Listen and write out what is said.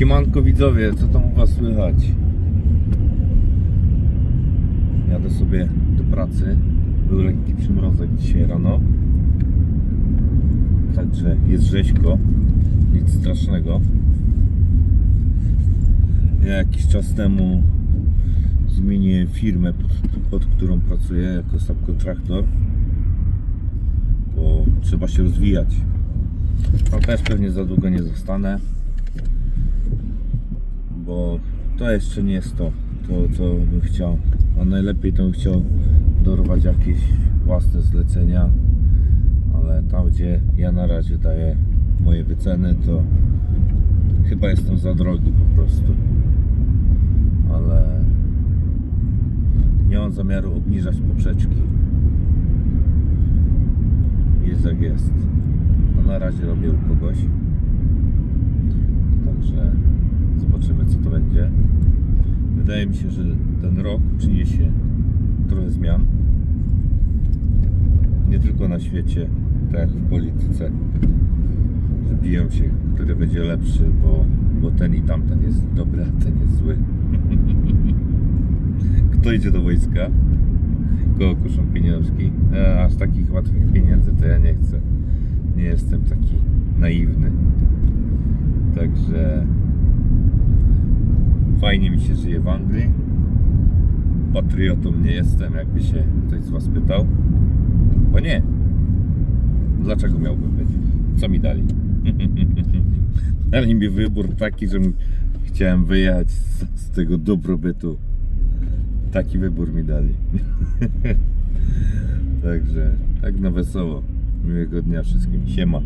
Siemanko widzowie, co tam u was słychać? Jadę sobie do pracy. Był lekki przymrozek dzisiaj rano. Także jest rzeźko. Nic strasznego. Ja jakiś czas temu zmieniłem firmę, pod, pod którą pracuję jako subkontraktor. Bo trzeba się rozwijać. Tam też pewnie za długo nie zostanę bo to jeszcze nie jest to, to co bym chciał. A najlepiej to bym chciał dorwać jakieś własne zlecenia, ale tam gdzie ja na razie daję moje wyceny, to chyba jestem za drogi po prostu. Ale nie mam zamiaru obniżać poprzeczki. Jest jak jest. A na razie robię u kogoś. Także zobaczymy co to będzie. Wydaje mi się, że ten rok przyniesie trochę zmian. Nie tylko na świecie, tak jak w polityce. Że biją się, który będzie lepszy, bo, bo ten i tamten jest dobry, a ten jest zły. Kto idzie do wojska? Kogo kuszą pieniążki? E, aż takich łatwych pieniędzy to ja nie chcę. Nie jestem taki naiwny. Także fajnie mi się żyje w Anglii. Patriotą nie jestem, jakby się ktoś z Was pytał. Bo nie. Dlaczego miałbym być? Co mi dali? Dali mi wybór taki, że chciałem wyjechać z, z tego dobrobytu. Taki wybór mi dali. Także tak na wesoło. Miłego dnia wszystkim. Siema.